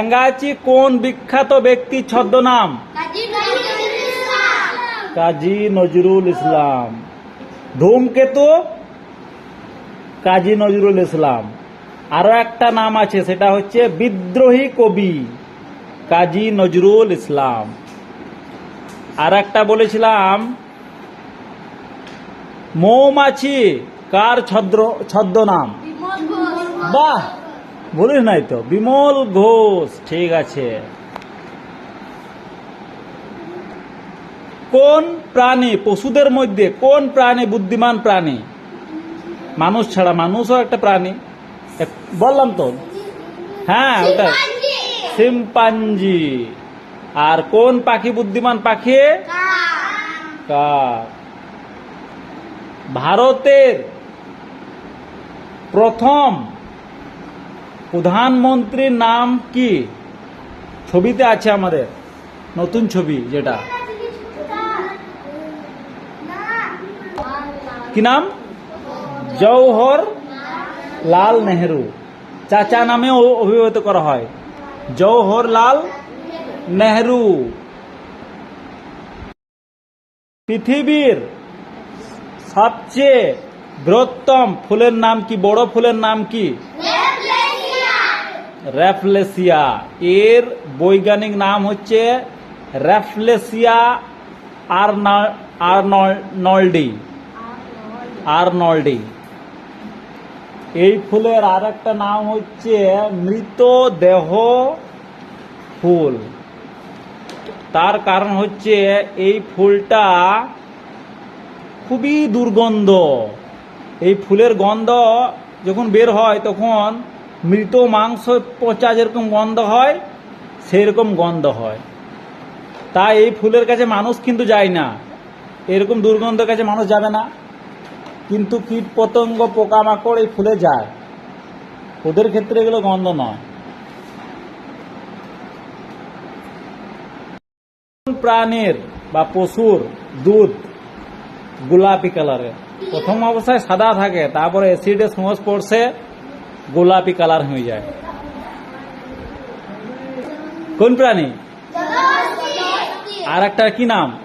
ব্যাঙ্গাচি কোন বিখ্যাত ব্যক্তি ছদ্মনাম? কাজী নজরুল ইসলাম। ধূমকেতু? কাজী নজরুল ইসলাম। আরও একটা নাম আছে সেটা হচ্ছে বিদ্রোহী কবি কাজী নজরুল ইসলাম। আর একটা বলেছিলাম মৌমাছি কার ছদ্র ছদ্মনাম? বাহ! বলিস নাই তো? বিমল ঘোষ, ঠিক আছে। কোন প্রাণী, পশুদের মধ্যে কোন প্রাণী বুদ্ধিমান প্রাণী? মানুষ ছাড়া মানুষও একটা প্রাণী। বললাম তো? হ্যাঁ ওটা সিম্পাঞ্জি আর কোন পাখি বুদ্ধিমান পাখি? ভারতের প্রথম প্রধানমন্ত্রীর নাম কি? ছবিতে আছে আমাদের। নতুন ছবি যেটা। কি নাম? জওহর লাল নেহেরু। চাচা নামে অ- অভিহিত করা হয়। জওহরলাল নেহেরু। পৃথিবীর সবচেয়ে বৃহত্তম ফুলের নাম কি? বড় ফুলের নাম কি? র্যাফলেসিয়া এর বৈজ্ঞানিক নাম হচ্ছে র্যাফলেসিয়া আর্নল্ডি। আর্নল্ডি। এই ফুলের আর একটা নাম হচ্ছে মৃতদেহ ফুল। তার কারণ হচ্ছে এই ফুলটা খুবই দুর্গন্ধ। এই ফুলের গন্ধ যখন বের হয় তখন মৃত মাংস পচা যেরকম গন্ধ হয় সেই রকম গন্ধ হয়। তাই এই ফুলের কাছে মানুষ কিন্তু যায় না। এরকম দুর্গন্ধের কাছে মানুষ যাবে না। কিন্তু কীট পতঙ্গ পোকামাকড় এই ফুলে যায়। ওদের ক্ষেত্রে এগুলো গন্ধ নয়। প্রাণীর বা পশুর দুধ গোলাপি কালারের প্রথম অবস্থায় সাদা থাকে, তারপরে অ্যাসিডের সংস্পর্শে গোলাপি কালার হয়ে যায়। কোন প্রাণী? আর একটা কি নাম?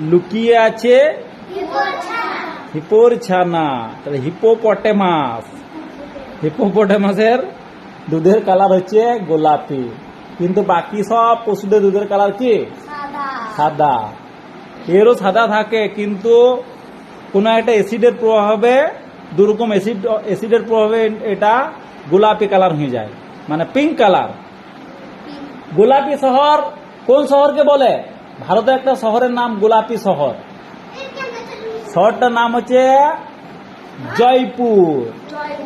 লুকিয়ে আছে হিপোর ছানা তাহলে হিপোপটেমাস। হিপোপটেমাসের দুধের কালার হচ্ছে গোলাপি। কিন্তু বাকি সব পশুদের দুধের কালার কি? সাদা। এরও সাদা থাকে কিন্তু কোনো একটা অ্যাসিডের প্রভাবে দুরকম অ্যাসিড অ্যাসিডের প্রভাবে এটা গোলাপি কালার হয়ে যায়। মানে পিঙ্ক কালার গোলাপি শহর, কোন শহরকে বলে? ভারতে একটা শহরের নাম গোলাপি শহর। শহরটার নাম হচ্ছে জয়পুর।